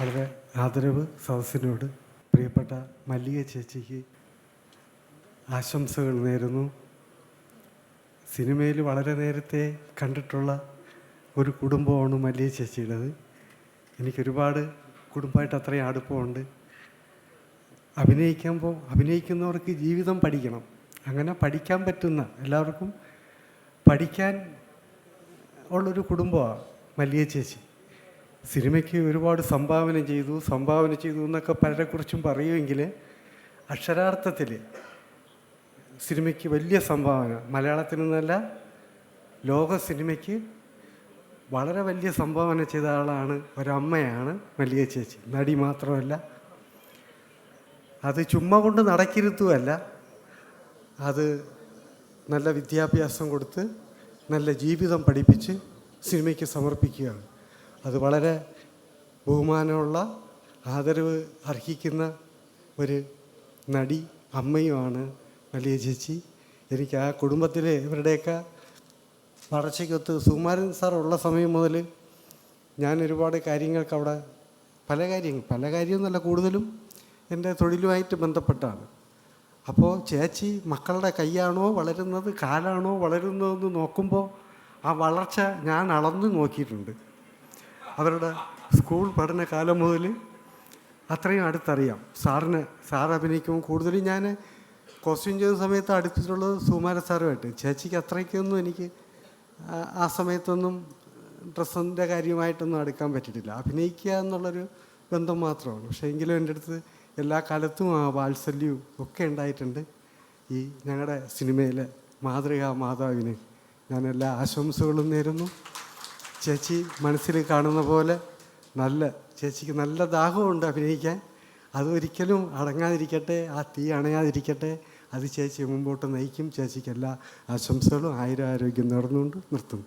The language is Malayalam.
വളരെ ആദരവ് സദസ്സിനോട് പ്രിയപ്പെട്ട മല്ലിക ചേച്ചിക്ക് ആശംസകൾ നേരുന്നു. സിനിമയിൽ വളരെ നേരത്തെ കണ്ടിട്ടുള്ള ഒരു കുടുംബമാണ് മല്ലിക ചേച്ചിയുടേത്. എനിക്കൊരുപാട് കുടുംബമായിട്ട് അത്രയും അടുപ്പമുണ്ട്. അഭിനയിക്കുമ്പോൾ അഭിനയിക്കുന്നവർക്ക് ജീവിതം പഠിക്കണം. അങ്ങനെ പഠിക്കാൻ പറ്റുന്ന എല്ലാവർക്കും പഠിക്കാൻ ഉള്ളൊരു കുടുംബമാണ് മല്ലിക ചേച്ചി. സിനിമയ്ക്ക് ഒരുപാട് സംഭാവന ചെയ്തു സംഭാവന ചെയ്തു എന്നൊക്കെ പലരെക്കുറിച്ചും പറയുമെങ്കിൽ അക്ഷരാർത്ഥത്തിൽ സിനിമയ്ക്ക് വലിയ സംഭാവന മലയാളത്തിൽ നിന്നല്ല ലോക സിനിമയ്ക്ക് വളരെ വലിയ സംഭാവന ചെയ്ത ആളാണ് ഒരമ്മയാണ് മല്ലിക ചേച്ചി. നടി മാത്രമല്ല. അത് ചുമ്മാ കൊണ്ട് നടക്കിരുത്തുമല്ല അത് നല്ല വിദ്യാഭ്യാസം കൊടുത്ത് നല്ല ജീവിതം പഠിപ്പിച്ച് സിനിമയ്ക്ക് സമർപ്പിക്കുകയാണ്. അത് വളരെ ബഹുമാനമുള്ള ആദരവ് അർഹിക്കുന്ന ഒരു നടി അമ്മയുമാണ് വലിയ ചേച്ചി. എനിക്ക് ആ കുടുംബത്തിലെ ഇവരുടെയൊക്കെ വളർച്ചയ്ക്കൊത്ത് സുകുമാരൻ സാർ ഉള്ള സമയം മുതൽ ഞാൻ ഒരുപാട് കാര്യങ്ങൾക്ക് അവിടെ പല കാര്യങ്ങൾ പല കാര്യമൊന്നുമല്ല കൂടുതലും എന്റെ തൊഴിലുമായിട്ട് ബന്ധപ്പെട്ടാണ്. അപ്പോൾ ചേച്ചി മക്കളുടെ കൈയാണോ വളരുന്നത് കാലാണോ വളരുന്നതെന്ന് നോക്കുമ്പോൾ ആ വളർച്ച ഞാൻ അളന്ന് നോക്കിയിട്ടുണ്ട്. അവരുടെ സ്കൂൾ പഠനകാലം മുതൽ അത്രയും അടുത്തറിയാം. സാറിന് സാർ അഭിനയിക്കുമ്പോൾ കൂടുതലും ഞാൻ ക്വസ്റ്റ്യൻ ചെയ്ത സമയത്ത് അടുത്തിട്ടുള്ളത് സുമാര സാറുമായിട്ട്. ചേച്ചിക്ക് അത്രയ്ക്കൊന്നും എനിക്ക് ആ- സമയത്തൊന്നും ഡ്രസ്സിന്റെ കാര്യമായിട്ടൊന്നും അടുക്കാൻ പറ്റിയിട്ടില്ല. അഭിനയിക്കുക എന്നുള്ളൊരു ബന്ധം മാത്രമാണ് പക്ഷേ എങ്കിലും എന്റെ അടുത്ത് എല്ലാ കാലത്തും ആ വാത്സല്യവും ഒക്കെ ഉണ്ടായിട്ടുണ്ട്. ഈ ഞങ്ങളുടെ സിനിമയിലെ മാതൃകാ മാതാവിന് ഞാൻ എല്ലാ ആശംസകളും നേരുന്നു. ചേച്ചി മനസ്സിൽ കാണുന്ന പോലെ നല്ല ചേച്ചിക്ക് നല്ല ദാഹമുണ്ട് അഭിനയിക്കാൻ. അതൊരിക്കലും അടങ്ങാതിരിക്കട്ടെ ആ തീ അണയാതിരിക്കട്ടെ. അത് ചേച്ചി മുമ്പോട്ട് നയിക്കും. ചേച്ചിക്ക് എല്ലാ ആശംസകളും ആയിരം ആരോഗ്യം നേർന്നുകൊണ്ട് നിർത്തുന്നു.